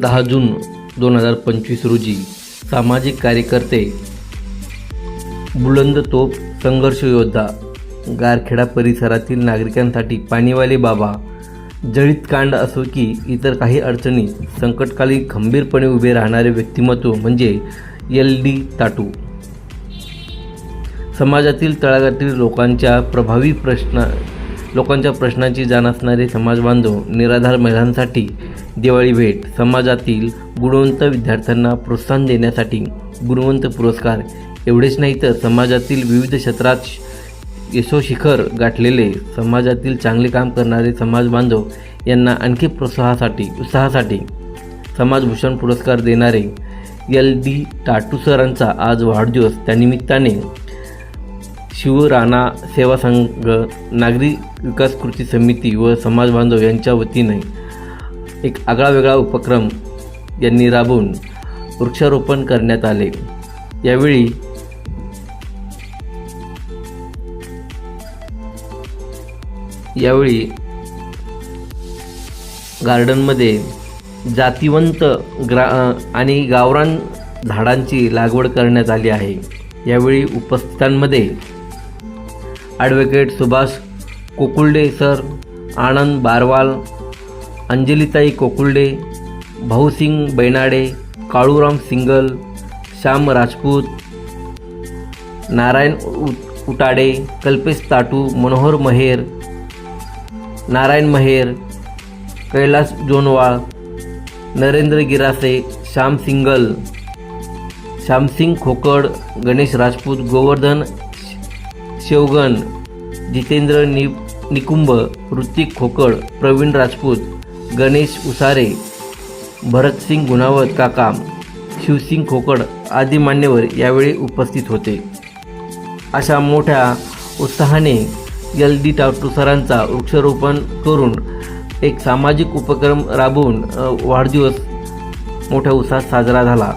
दहा जून दोन हजार पंचवीस रोजी सामाजिक कार्यकर्ते बुलंद तोप संघर्ष योद्धा गारखेडा परिसरातील नागरिकांसाठी पाणीवाले बाबा जळीत कांड असो की इतर काही अडचणी संकटकाली खंबीरपणे उभे राहणारे व्यक्तिमत्व म्हणजे एल डी ताटू. समाजातील तळागातील लोकांच्या प्रभावी प्रश्न लोकांच्या प्रश्नांची जाण असणारे समाजबांधव निराधार महिलांसाठी दिवाळी भेट समाजातील गुणवंत विद्यार्थ्यांना प्रोत्साहन देण्यासाठी गुणवंत पुरस्कार एवढेच नाही तर समाजातील विविध क्षेत्रात यशोशिखर गाठलेले समाजातील चांगले काम करणारे समाज बांधव यांना आणखी प्रोत्साहासाठी उत्साहासाठी समाजभूषण पुरस्कार देणारे एल डी टाटू सरांचा आज वाढदिवस त्यानिमित्ताने शिवराणा सेवा संघ नागरी विकास कृती समिती व समाज बांधव यांच्या वतीने एक आगळा वेगळा उपक्रम यांनी राबवून वृक्षारोपण करण्यात आले. यावेळी यावेळी गार्डनमध्ये जातिवंत ग्रा आणि गावरान झाडांची लागवड करण्यात आली आहे. यावेळी उपस्थितांमध्ये ॲडव्होकेट सुभाष कोकुल्डे सर. आनंद बारवाल अंजलिताई कोकुल्डे भाऊसिंग बैनाडे काळूराम सिंगल श्याम राजपूत नारायण उ उटाडे कल्पेश ताटू मनोहर महेर नारायण महेर कैलास जोनवाळ नरेंद्र गिरासे श्याम सिंगल श्यामसिंग खोकड गणेश राजपूत गोवर्धन शेवगण जितेंद्र नि निकुंभ ऋतिक खोकड प्रवीण राजपूत गणेश उसारे भरतसिंग गुणावत काका शिवसिंग खोकड आदी मान्यवर यावेळी उपस्थित होते. अशा मोठ्या उत्साहाने यल डी टाटू सरांचा वृक्षारोपण करून एक सामाजिक उपक्रम राबवून वाढदिवस मोठ्या उत्साहात साजरा झाला.